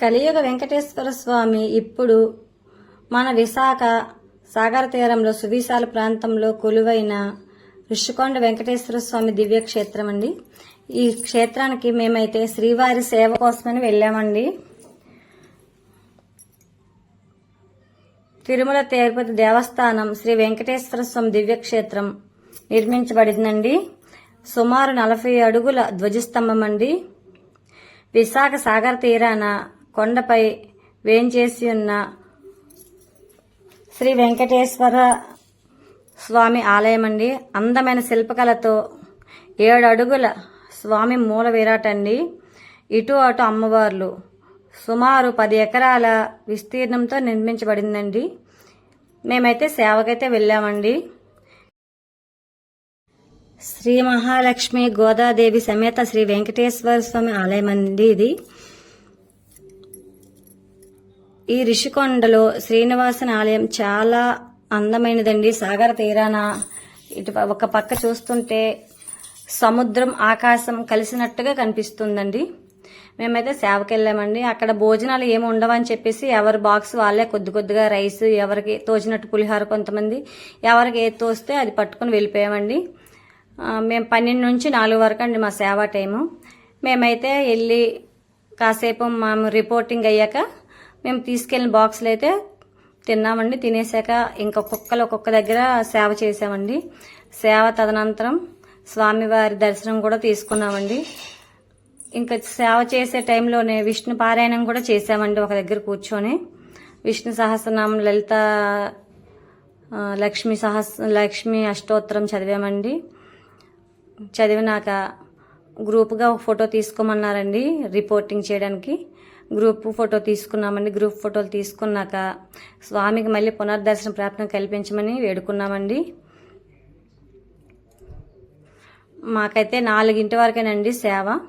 కలియుగ వెంకటేశ్వర స్వామి ఇప్పుడు మన విశాఖ సాగర తీరంలో సువిశాల ప్రాంతంలో కొలువైన ఋషికొండ వెంకటేశ్వర స్వామి దివ్యక్షేత్రం అండి. ఈ క్షేత్రానికి మేమైతే శ్రీవారి సేవ కోసమని వెళ్ళామండి. తిరుమల తిరుపతి దేవస్థానం శ్రీ వెంకటేశ్వర స్వామి దివ్యక్షేత్రం నిర్మించబడిందండి. సుమారు నలభై అడుగుల ధ్వజస్తంభం అండి. విశాఖ సాగర తీరాన కొండపై వేంచేసి ఉన్న శ్రీ వెంకటేశ్వర స్వామి ఆలయం అండి అందమైన శిల్పకళతో ఏడు అడుగుల స్వామి మూల విరాటండి ఇటు అటు అమ్మవార్లు సుమారు పది ఎకరాల విస్తీర్ణంతో నిర్మించబడిందండి. మేమైతే సేవకైతే వెళ్ళామండి. శ్రీ మహాలక్ష్మి గోదాదేవి సమేత శ్రీ వెంకటేశ్వర స్వామి ఆలయం అండి ఇది. ఈ రిషికొండలో శ్రీనివాసన ఆలయం చాలా అందమైనదండి. సాగర తీరాన ఇటు ఒక పక్క చూస్తుంటే సముద్రం ఆకాశం కలిసినట్టుగా కనిపిస్తుందండి. మేమైతే సేవకి వెళ్ళామండి అక్కడ భోజనాలు ఏమి ఉండవని చెప్పేసి ఎవరి బాక్స్ వాళ్ళే కొద్ది కొద్దిగా రైస్ ఎవరికి తోచినట్టు పులిహోర కొంతమంది ఎవరికి ఏది తోస్తే అది పట్టుకుని వెళ్ళిపోయామండి. మేము పన్నెండు నుంచి నాలుగు వరకు అండి మా సేవా టైము. మేమైతే వెళ్ళి కాసేపు మేము రిపోర్టింగ్ అయ్యాక మేము తీసుకెళ్ళిన బాక్సులు అయితే తిన్నామండి. తినేసాక ఇంకా ఒక్కొక్కరు ఒక్కొక్క దగ్గర సేవ చేసామండి సేవ తదనంతరం స్వామివారి దర్శనం కూడా తీసుకున్నామండి. ఇంకా సేవ చేసే టైంలోనే విష్ణు పారాయణం కూడా చేసామండి ఒక దగ్గర కూర్చొని. విష్ణు సహస్రనామం లలిత లక్ష్మి సహస్ లక్ష్మి అష్టోత్తరం చదివామండి. చదివినాక గ్రూప్గా ఒక ఫోటో తీసుకోమన్నారండి రిపోర్టింగ్ చేయడానికి. గ్రూప్ ఫోటో తీసుకున్నామండి. గ్రూప్ ఫోటోలు తీసుకున్నాక స్వామికి మళ్ళీ పునర్దర్శన ప్రాప్తం కల్పించమని వేడుకున్నామండి. మాకైతే నాలుగింటి వరకేనండి సేవ.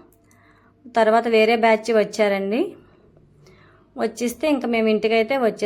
తర్వాత వేరే బ్యాచ్ వచ్చారండి. వచ్చిస్తే ఇంకా మేము ఇంటికైతే వచ్చే